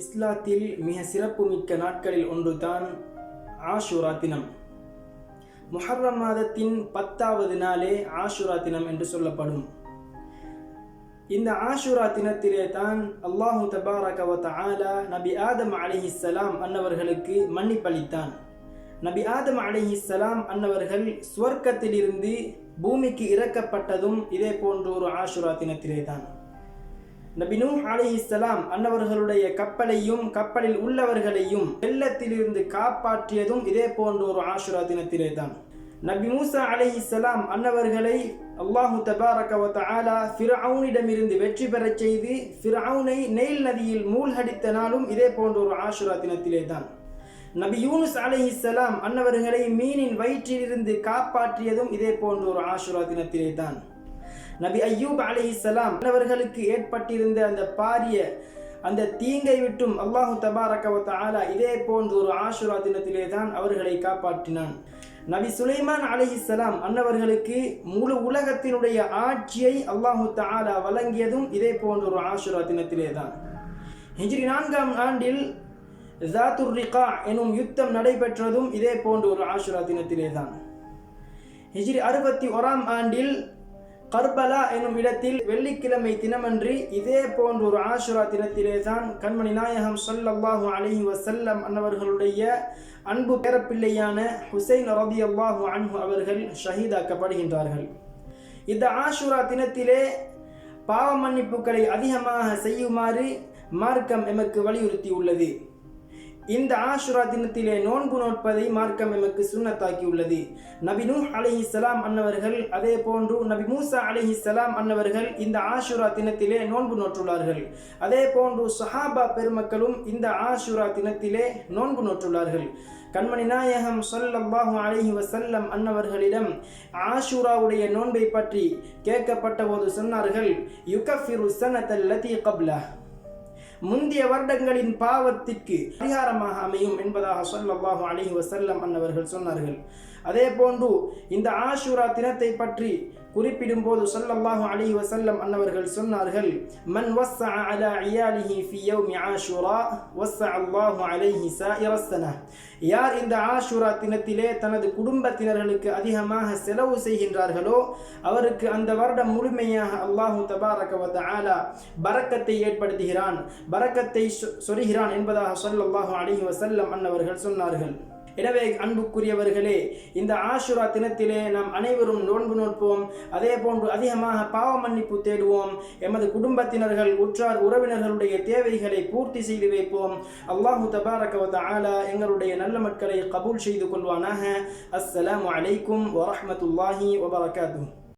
இஸ்லாத்தில் மிக சிறப்புமிக்க நாட்களில் ஒன்றுதான் ஆஷுரா தினம். முஹர்ரம் மாதத்தின் பத்தாவது நாளே ஆஷுரா தினம் என்று சொல்லப்படும். இந்த ஆஷுரா தினத்திலே தான் அல்லாஹு தபாரகவத் ஆலா நபி ஆதம் அலைஹிஸ்ஸலாம் அன்னவர்களுக்கு மன்னிப்பளித்தான். நபி ஆதம் அலைஹிஸ்ஸலாம் அன்னவர்கள் சுவர்க்கத்திலிருந்து பூமிக்கு இறக்கப்பட்டதும் இதே போன்ற ஒரு ஆஷுரா தினத்திலே தான் நபினு அலி இஸ்லாம் அன்னவர்களுடைய கப்பலையும் கப்பலில் உள்ளவர்களையும் வெள்ளத்திலிருந்து காப்பாற்றியதும் இதே போன்ற ஒரு ஆஷுரா தினத்திலே தான் நபி மூசா அலைஹிஸ்ஸலாம் அன்னவர்களை அல்லாஹு தபாரகவத் ஆலா ஃபிரவுனிடமிருந்து வெற்றி பெறச் செய்து ஃபிரவுனை நெயில் நதியில் மூழ்கடித்த நாளும் இதே போன்ற ஒரு ஆஷுரா தினத்திலே தான் நபி யூனுஸ் அலைஹிஸ்ஸலாம் அன்னவர்களை மீனின் வயிற்றிலிருந்து காப்பாற்றியதும் இதே போன்ற ஒரு ஆஷுரா தினத்திலே தான் நபி ஐயூப் அலி இஸ்லாம் அன்னவர்களுக்கு ஏற்பட்டிருந்த அந்த பாரிய அந்த தீங்கை விட்டும் அல்லாஹு தபாரகவத் ஆலா இதே போன்ற ஒரு ஆஷுரா தினத்திலே தான் அவர்களை காப்பாற்றினான். நபி சுலைமான் அலைஹிஸ்ஸலாம் அன்னவர்களுக்கு முழு உலகத்தினுடைய ஆட்சியை அல்லாஹு தாலா வழங்கியதும் இதே போன்ற ஒரு ஆஷுரா தினத்திலே தான். ஹிஜ்ரி நான்காம் ஆண்டில் ஜாத்துர் ரிகா எனும் யுத்தம் நடைபெற்றதும் இதே போன்ற ஒரு ஆஷுரா தினத்திலே தான். ஹிஜ்ரி அறுபத்தி ஓராம் ஆண்டில் கர்பலா எனும் இடத்தில் வெள்ளிக்கிழமை தினமன்று இதே போன்ற ஒரு ஆஷுரா தினத்திலே தான் கண்மணி நாயகம் சொல்லல்லாஹு அலைஹி வசல்லம் அன்னவர்களுடைய அன்பு பேரப்பிள்ளையான ஹுசைன் ரதி அல்லாஹு அன்பு அவர்கள் ஷஹீதாக்கப்படுகின்றார்கள். இந்த ஆஷுரா தினத்திலே பாவ மன்னிப்புகளை அதிகமாக செய்யுமாறு மார்க்கம் எமக்கு வலியுறுத்தி உள்ளது இந்த ஆஷுரா தினத்திலே நோன்பு நோட்பதை மார்க்கம் எமக்கு சுண்ணத்தாக்கியுள்ளது. நபி நூ அலஹி சலாம் அன்னவர்கள் அதே போன்று நபி மூசா அலஹி சலாம் அன்னவர்கள் இந்த ஆஷுரா தினத்திலே நோன்பு நோற்றுள்ளார்கள். அதே போன்று சஹாபா பெருமக்களும் இந்த ஆஷுரா தினத்திலே நோன்பு நோற்றுள்ளார்கள். கண்மணி நாயகம் சொல்லல்லாஹு அலைஹி வசல்லம் அன்னவர்களிடம் ஆஷுராவுடைய நோன்பை பற்றி கேட்கப்பட்ட போது சொன்னார்கள் யுகஃபிரு சனத்தல் லதி கப்லா முந்தைய வருடங்களின் பாவத்திற்கு பரிகாரமாக அமையும் என்பதாக சொல்லவாக அலைஹி வசல்லம் அன்னவர்கள் சொன்னார்கள். அதே போன்று இந்த ஆஷுரா தினத்தை பற்றி குறிப்பிடும் போது சொல்லல்லாஹு அலி வசல்லம் அன்னவர்கள் சொன்னார்கள் மன் வஸ்ஸஅ அலா இயாலிஹி ஃபி யௌமி ஆஷுரா வஸ்ஸஅ அல்லாஹு அலைஹி சாயிரஸ்தன யார் இந்த ஆஷுரா தினத்திலே தனது குடும்பத்தினர்களுக்கு அதிகமாக செலவு செய்கின்றார்களோ அவருக்கு அந்த வருடம் முழுமையாக அல்லாஹு தபாரக வ பரக்கத்தை ஏற்படுத்துகிறான் பரக்கத்தை சொருகிறான் என்பதாக சொல்லல்லாஹு அலி வசல்லம் அன்னவர்கள் சொன்னார்கள். எனவே அன்புக்குரியவர்களே இந்த ஆஷுரா தினத்திலே நாம் அனைவரும் நோன்பு நோட்போம் அதே போன்று அதிகமாக பாவ மன்னிப்பு தேடுவோம். எமது குடும்பத்தினர்கள் உற்றார் உறவினர்களுடைய தேவைகளை பூர்த்தி செய்து வைப்போம். அல்லாஹு தபாரக ஆலா எங்களுடைய நல்ல மக்களை கபூல் செய்து கொள்வானாக. அஸ்ஸலாம் அலைக்கும் வரஹமத்துல்லாஹி வபரகாத்து